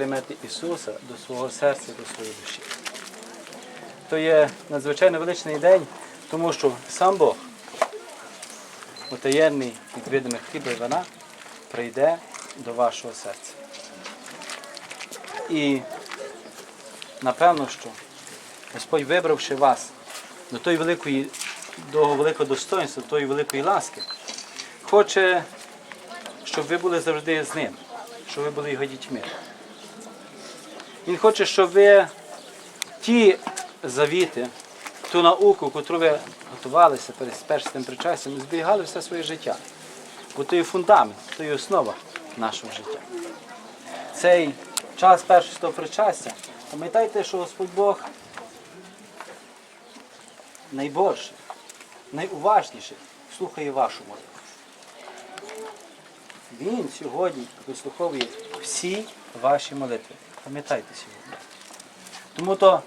приймете Ісуса до свого серця, до своєї душі. То є надзвичайно величний день, тому що сам Бог, утаєнний від видимих хліба і вина, прийде до вашого серця. І напевно, що Господь, вибравши вас до тої великої, до великого достоинства, до тої великої ласки, хоче, щоб ви були завжди з ним, щоб ви були його дітьми. Він хоче, щоб ви ті завіти, ту науку, яку ви готувалися перед першим причастям, зберігали все своє життя. Бо то є фундамент, то є основа нашого життя. Цей час першого причастя, пам'ятайте, що Господь Бог найбільше, найуважніше слухає вашу молитву. Він сьогодні вислуховує всі ваші молитви. Пам'ятайте сьогодні. Тому то,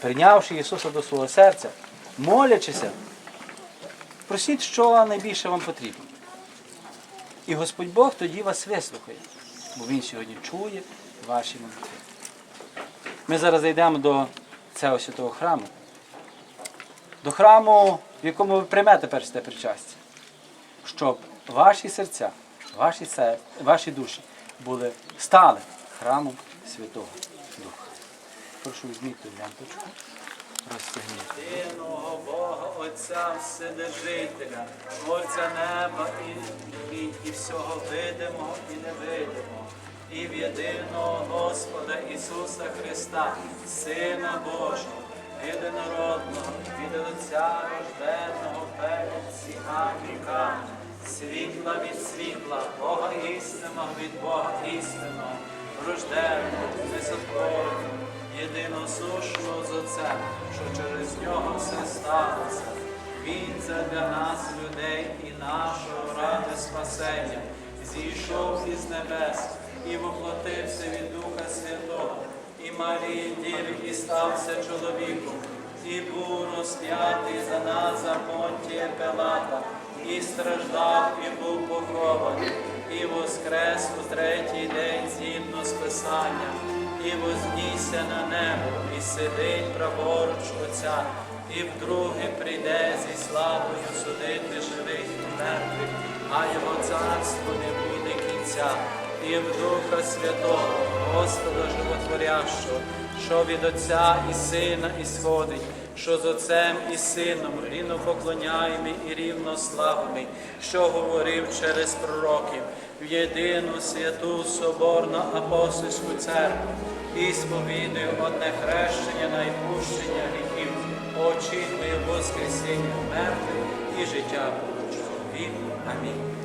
прийнявши Ісуса до свого серця, молячися, просіть, що найбільше вам потрібно. І Господь Бог тоді вас вислухає, бо Він сьогодні чує ваші молитви. Ми зараз зайдемо до цього святого храму, до храму, в якому ви приймете перше причастя, щоб ваші серця, ваші, ваші душі були стали храмом Святого Духа. Прошу візьміть лямпочку, розтягніть. Єдиного Бога Отця Вседержителя, Творця неба і, і, і всього видимого і невидимого, і в єдиного Господа Ісуса Христа, Сина Божого, єдинородного, від Отця рожденного перед всіма віками, світла від світла, Бога істинного від Бога істинного, рожденного, несотвореного, єдиносушного з Отцем, що через нього все сталося. Він для нас, людей і нашого ради спасення, зійшов із небес і воплотився від Духа Святого, і Марії Діві, і стався чоловіком, і був розп'ятий за нас за Понтія Пилата, і страждав, і був похований, і воскрес у третій день згідно з Писанням, і вознісся на небо, і сидить праворуч Отця, і вдруге прийде зі славою судити живих і мертвих, а його царство не буде кінця, і в Духа Святого, Господа Животворящого, що від Отця і Сина ісходить, що з Отцем і Сином рівно поклоняємий і рівно славимий, що говорив через пророків в єдину святу соборну апостольську церкву і сповідую одне хрещення на відпущення гріхів, очікує Воскресіння мертвих і життя будучого віку. Амінь.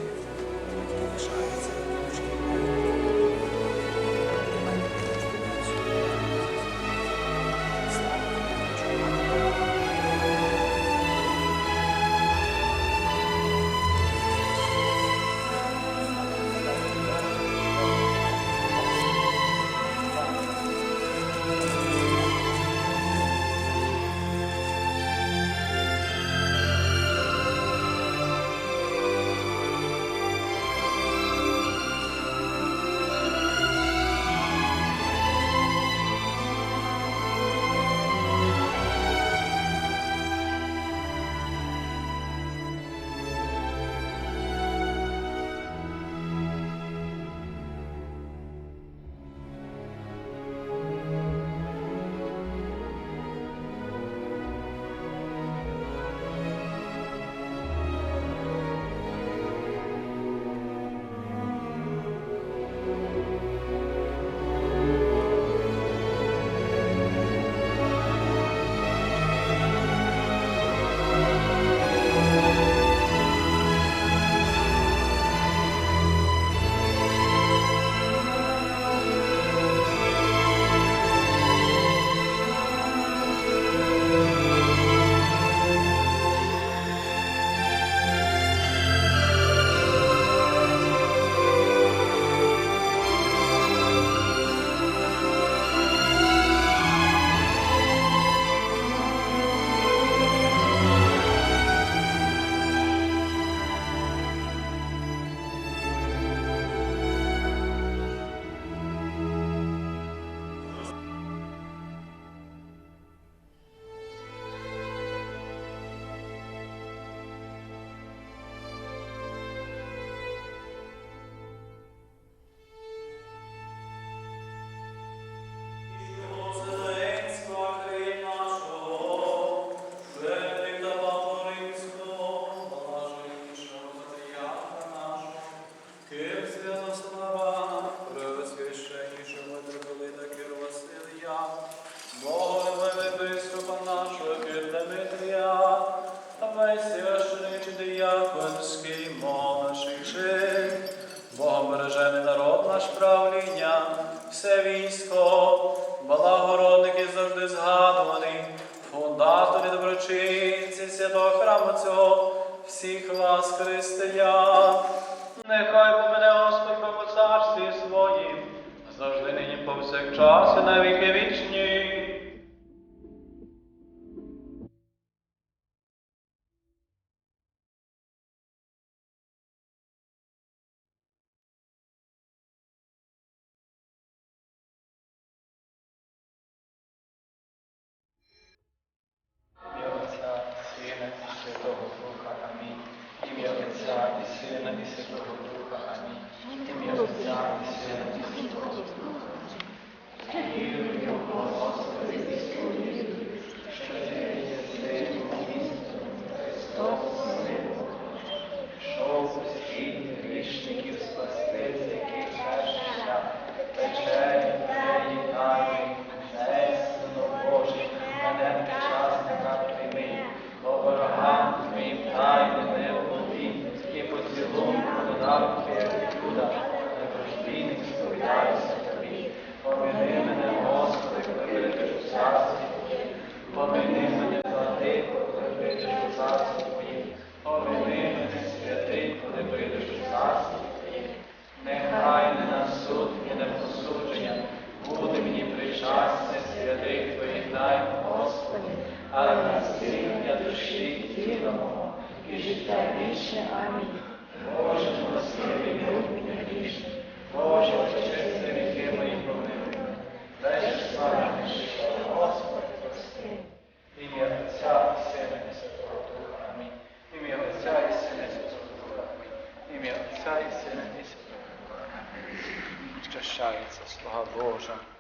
Повсякчас і на віки вічні. olvasás.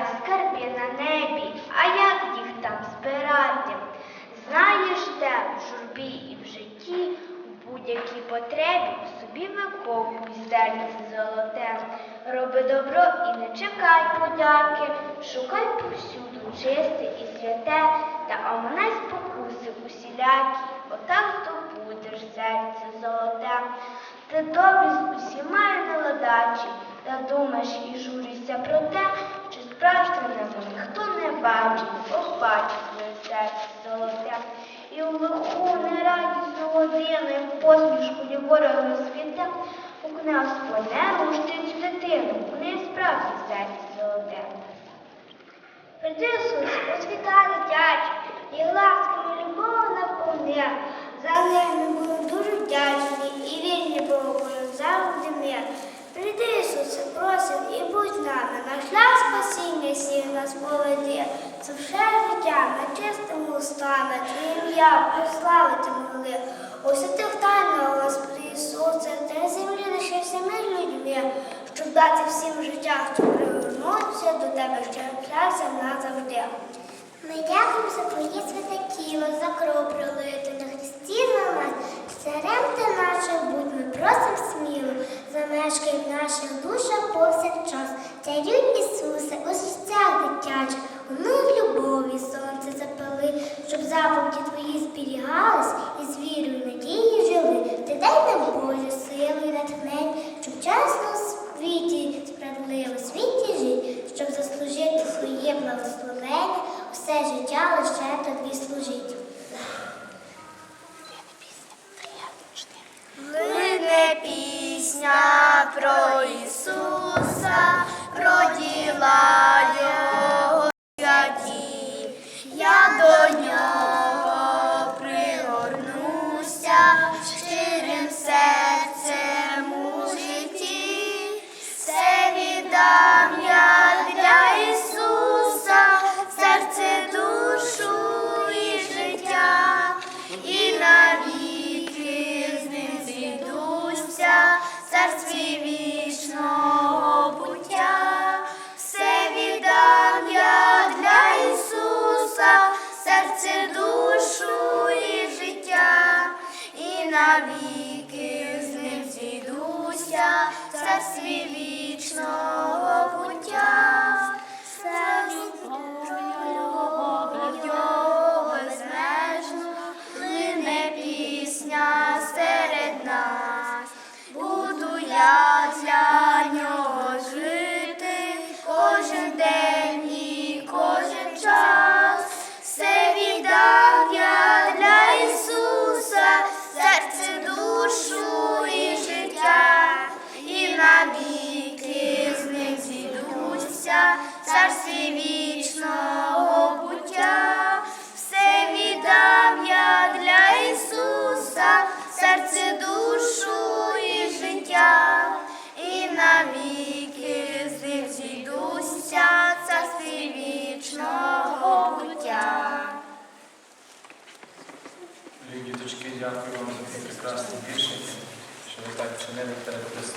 Божа. є на небі, а як їх там збирати? Знаєш, де в журбі і в житті, у будь-якій потребі в собі викопуй серце золоте. Роби добро і не чекай подяки, шукай повсюду чисте і святе, та оминай спокуси усілякі, отак здобудеш серце золоте. Ти добрі з усіма й наладачі, та думаєш і журишся про те, що справжнього ніхто не бачить, побачить твоє серце золоте. І у лиху нерадісну годину, в посмішку ворога розквіте, Гукне Господь, не рушить дитину, у неї справді серце золоте. Прийди, Ісус, у світа дитячі, і ласками любов наповни. За них ми будемо дуже вдячні і вільні Богу завжди мир. Прийди, Ісусе, просим і будь нами, на шлях спасіння всіх нас поведи. Це все життя на чистими устами, Твоє ім'я прославити могли. У святих тайнах, Господи Ісусе, ти на землі лише всіми людьми, щоб дати всім життя, щоб привернутися до Тебе, що серцем назавжди. Ми дякуємо за твоє святе тіло, за кров пролиту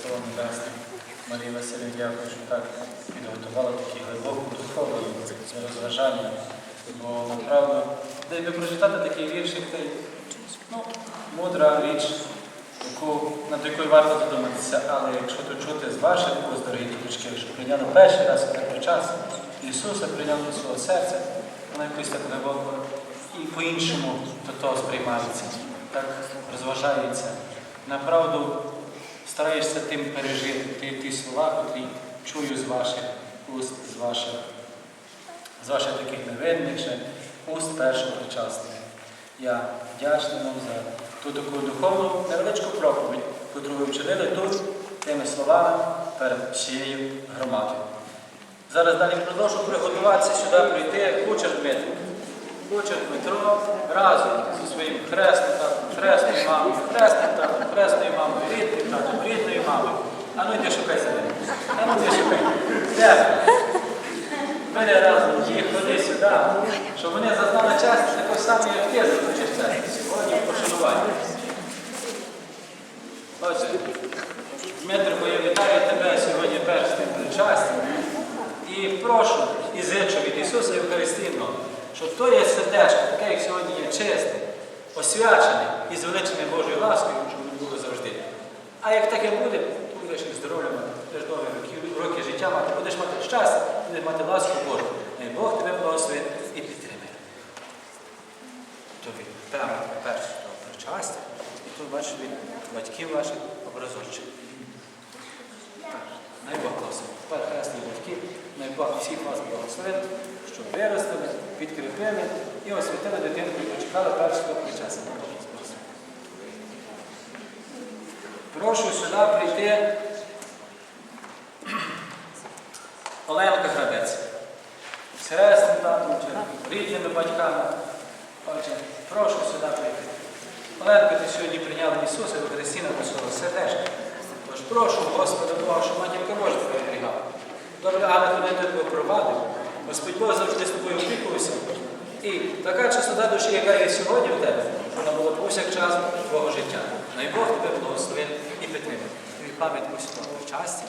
Небесним. Марія Васильівна, дякую, що так підготувала такі глибокі духовні розважання. Бо направду, де ви прочитати такий віршик, та й, ну, мудра річ, яку, над якою варто задуматися, але якщо то чути з ваших вуст, дорогі діточки, що прийняли перший раз в час Ісуса, прийняли до свого серця, воно якось так глибоко і по-іншому до того сприймається, так розважається. Направду стараєшся тим пережити ті, слова, які чую з ваших уст, з ваших, з ваших таких невинних ще уст першого причасного. Я вдячний вам за ту таку духовну невеличку проповідь, яку ви вчинили тут тими словами перед всією громадою. Зараз далі продовжу приготуватися сюди прийти кучер Дмитро. Кучер Дмитро разом зі своїм хресним татом, хресною мамою, хресним татом, хресною мамою, рідним татом, рідною мамою. А ну йди шукай ним. А ну йди шукай. Де? Мене разом їх ходи сюди, щоб вони зазнали часто такої самої, як ти зазвичай церкві сьогодні в пошануванні. Отже, Дмитрико, я вітаю тебе сьогодні першим причастям і прошу і зичу від Ісуса Євхаристійного, щоб твоє сердечко, таке, як сьогодні є, чисте, освячене і звеличене Божою ласкою, щоб воно було завжди. А як таке буде, то будеш і здоров'я будеш довгі роки, роки життя мати, будеш мати щастя, будеш мати ласку Божу. Най Бог тебе благословить і підтримає. То від певно першого причастя, і тут бачиш від батьків ваших образочок. Най Бог благословить. Тепер хресні батьки, най Бог всіх вас благословить, щоб виростили, підкріпили і освятили дитинку і дочекали першого причастя. Прошу сюди прийти Оленка Грабець. З хресним татом рідними батьками. Отже, прошу сюди прийти. Оленка, ти сьогодні прийняла Ісуса до Христина до свого сердечка. Тож прошу Господа Бога, щоб матінка Божа тебе оберігала. Добре, але коли я тебе провадив, Господь Бог завжди з тобою опікувався. І така чистота душі, яка є сьогодні в тебе, вона була повсякчас твого життя. Най Бог тебе благословив і підтримав. Тобі пам'ятку святого щастя.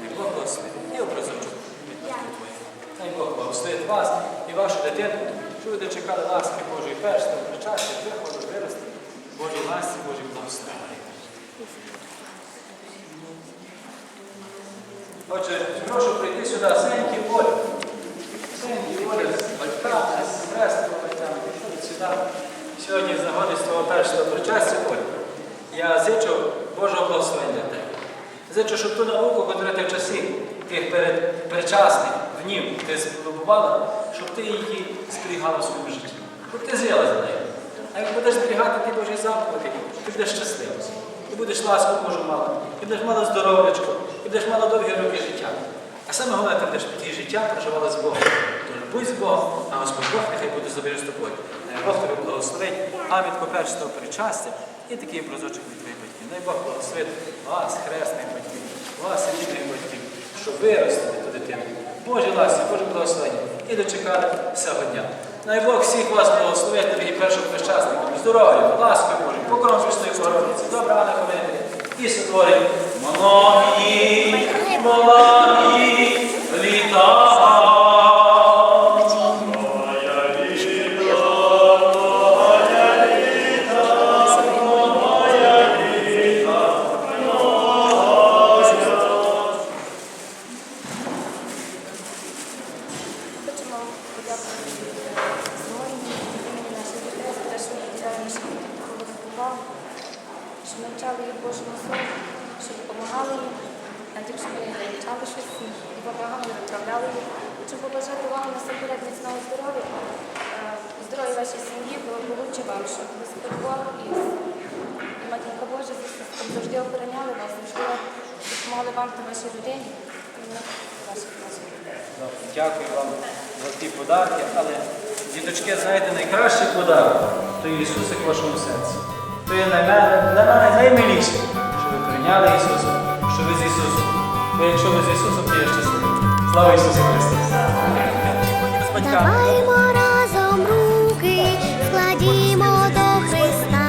Най Бог благословив і образочок від батьків. Най Бог благословить вас і вашу дитину, щоб ви дочекали ласки Божої першого причастя, приходу вирости, Божій ласці, Божій благословенні. Отже, прошу прийти сюди синьки Олі. З батьками, з батьками, підходять сюди. Сьогодні з нагоди з твого першого причастя Олі. Я зичу Божого благословення тебе. Зичу, щоб ту науку, яку ти в часі тих перед причасних днів ти здобувала, щоб ти її зберігала в своєму житті. Щоб ти жила за нею. А як будеш зберігати ті Божі заповіді, ти будеш щасливим. Ти будеш ласку Божу мала, ти будеш мала здоров'ячко, ти будеш мала довгі роки життя. А саме головне, ти будеш ті життя проживала з Богом. Тож будь з Богом, а Господь Бог нехай буде завжди з тобою. Бог тебе благословить, пам'ятку першого причастя і такий образочок від твоїх батьків. Най Бог благословить вас, хресних батьків, вас, рідних батьків, щоб виростити ту дитину. Божі ласі, Боже благословення. І дочекали цього дня. Най Бог всіх вас благословить, дорогі першопричасникам. Здоров'я, ласки Божої, покром Христої Богородиці, добра ходити. І сотворить що ми відділяємо наших дітей таку увагу, що ми вчали їх Божому Слову, що допомагали їм, а тим, що ми навчали щось допомагали, відправляли їх. Хочу побажати вам насамперед міцного здоров'я, е, здоров'я вашій сім'ї, благополуччя вам, щоб Господь Бог і Матінка Божа завжди охороняли вас, завжди допомагали вам та вашій родині. Добре, Дякую вам за ті подарки, але діточки, знаєте, найкращий подарок то Ісусик в вашому серці. То є для мене, для прийняли Ісуса, що ви з Ісусом. Бо якщо ви з Ісусом, то є щасливі. Слава Ісусу Христу! Даваймо разом руки, складімо до Христа,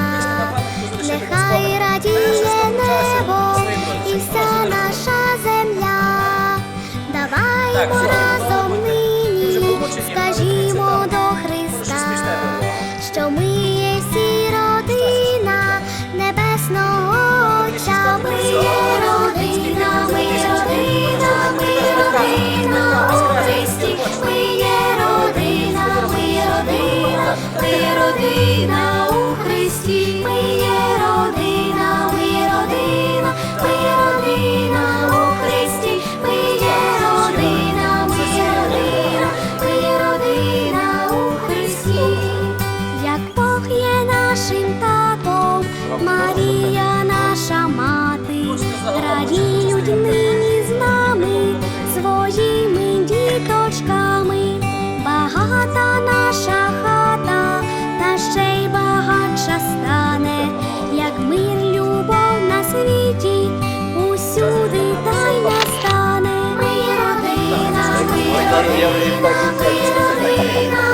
нехай радіє небо і вся наша земля. Даваймо разом родина у Христі. Ми є родина, ми родина, ми родина у Христі. Ми є родина, ми родина, ми родина у Христі. Як Бог є нашим татом, Марія наша мати, радіють нині з нами, своїми діточками, багата наша хата, світі, усюди та й настане. Ми родина, ми родина, ми родина.